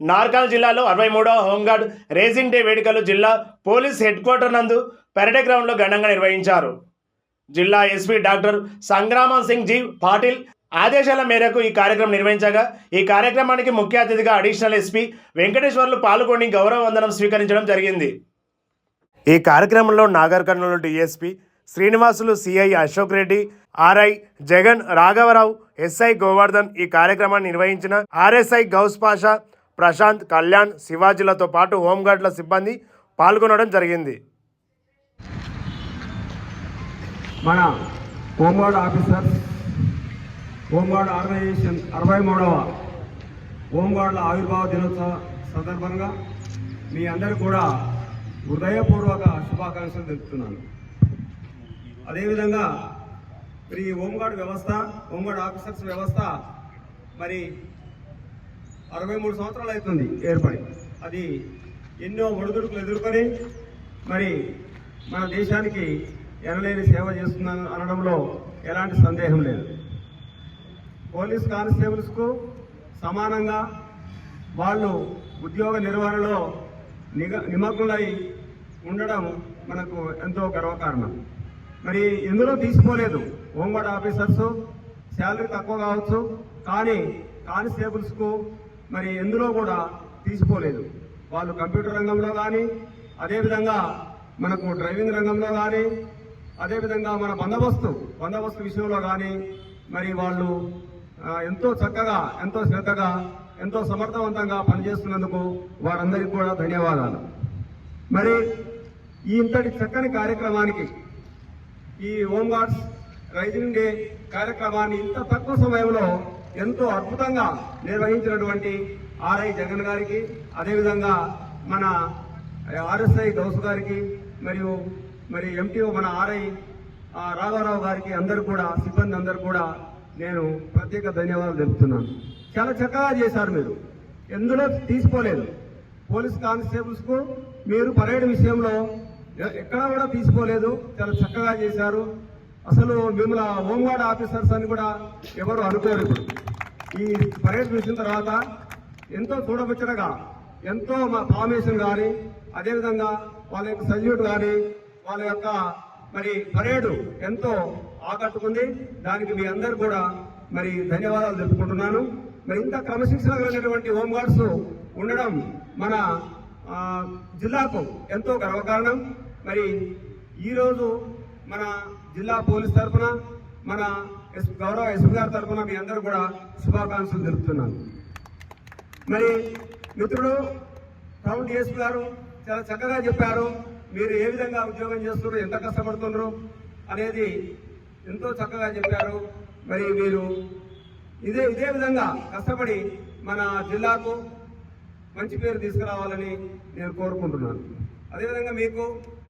నార్కాల్ జిల్లాలో అరవై మూడవ హోంగార్డ్ రేసింగ్ డే వేడుకలు జిల్లా పోలీస్ హెడ్ క్వార్టర్ నందు పెరడే గ్రౌండ్లో ఘనంగా నిర్వహించారు. జిల్లా ఎస్పీ డాక్టర్ సంగ్రామ సింగ్ జీ పాటిల్ ఆదేశాల మేరకు ఈ కార్యక్రమం నిర్వహించగా ఈ కార్యక్రమానికి ముఖ్య అతిథిగా అడిషనల్ ఎస్పీ వెంకటేశ్వర్లు పాల్గొని గౌరవ వందనం స్వీకరించడం జరిగింది. ఈ కార్యక్రమంలో Nagar Kurnool DSP Srinivasulu CI Ashok Reddy RI Jagan రాఘవరావు ఎస్ఐ గోవర్ధన్ ఈ కార్యక్రమాన్ని నిర్వహించిన ఆర్ఎస్ఐ గౌస్ పాషా ప్రశాంత్ కళ్యాణ్ శివాజీలతో పాటు హోంగార్డుల సిబ్బంది పాల్గొనడం జరిగింది. మన హోంగార్డ్ ఆఫీసర్స్ హోంగార్డ్ ఆర్గనైజేషన్ అరవై మూడవ హోంగార్డుల ఆవిర్భావ దినోత్సవ సందర్భంగా మీ అందరూ కూడా హృదయపూర్వక శుభాకాంక్షలు తెలుపుతున్నాను. అదేవిధంగా మరి ఈ హోంగార్డ్ వ్యవస్థ హోంగార్డ్ ఆఫీసర్స్ వ్యవస్థ మరి అరవై మూడు సంవత్సరాలు అవుతుంది ఏర్పడి. అది ఎన్నో ఒడిదుడుకులు ఎదుర్కొని మరి మన దేశానికి ఎనలేని సేవ చేస్తున్నాను అనడంలో ఎలాంటి సందేహం లేదు. పోలీస్ కానిస్టేబుల్స్కు సమానంగా వాళ్ళు ఉద్యోగ నిర్వహణలో నిగ నిమగ్నులై ఉండడం మనకు ఎంతో గర్వకారణం. మరి ఎందులో తీసుకోలేదు. హోంగార్డ్ ఆఫీసర్స్ శాలరీ తక్కువ కావచ్చు కానీ కానిస్టేబుల్స్కు మరి ఎందులో కూడా తీసుకోలేదు. వాళ్ళు కంప్యూటర్ రంగంలో కానీ అదేవిధంగా మనకు డ్రైవింగ్ రంగంలో కానీ అదేవిధంగా మన బందోబస్తు బందోబస్తు విషయంలో కానీ మరి వాళ్ళు ఎంతో చక్కగా ఎంతో శ్రద్ధగా ఎంతో సమర్థవంతంగా పనిచేస్తున్నందుకు వారందరికీ కూడా ధన్యవాదాలు. మరి ఈ ఇంతటి చక్కని కార్యక్రమానికి ఈ హోంగార్డ్స్ రైజింగ్ డే కార్యక్రమాన్ని ఇంత తక్కువ సమయంలో ఎంతో అద్భుతంగా నిర్వహించినటువంటి ఆర్ఐ జగన్ గారికి అదేవిధంగా మన ఆర్ఎస్ఐ గౌస్ గారికి మరియు మరి ఎంటీఓ మన ఆర్ఐ రాఘారావు గారికి అందరు కూడా సిబ్బంది అందరు కూడా నేను ప్రత్యేక ధన్యవాదాలు తెలుపుతున్నాను. చాలా చక్కగా చేశారు మీరు. ఎందులో తీసుకోలేదు. పోలీస్ కానిస్టేబుల్స్కు మీరు పరేడ్ విషయంలో ఎక్కడా కూడా తీసుకోలేదు. చాలా చక్కగా చేశారు. అసలు మిమ్మల్ని హోంగార్డ్ ఆఫీసర్స్ అని కూడా ఎవరు అనుకోరు ఇప్పుడు. ఈ పరేడ్ చూసిన తర్వాత ఎంతో చూడముచ్చటగా ఎంతో మా ఫార్మేషన్ కానీ అదేవిధంగా వాళ్ళ యొక్క సల్యూట్ కానీ వాళ్ళ యొక్క మరి పరేడు ఎంతో ఆకట్టుకుంది. దానికి మీ అందరు కూడా మరి ధన్యవాదాలు తెలుపుకుంటున్నాను. మరి ఇంత క్రమశిక్షణ కలిగినటువంటి హోంగార్డ్స్ ఉండడం మన జిల్లాకు ఎంతో గర్వకారణం. మరి ఈరోజు మన జిల్లా పోలీస్ తరఫున మన ఎస్ గౌరవ ఎస్పీ గారి తరఫున మీ అందరూ కూడా శుభాకాంక్షలు తెలుపుతున్నాను. మరి మిత్రుడు టౌన్ డిఎస్పీ గారు చాలా చక్కగా చెప్పారు మీరు ఏ విధంగా ఉద్యోగం చేస్తున్నారు ఎంత కష్టపడుతున్నారు అనేది ఎంతో చక్కగా చెప్పారు. మరి మీరు ఇదే ఇదే విధంగా కష్టపడి మన జిల్లాకు మంచి పేరు తీసుకురావాలని నేను కోరుకుంటున్నాను. అదేవిధంగా మీకు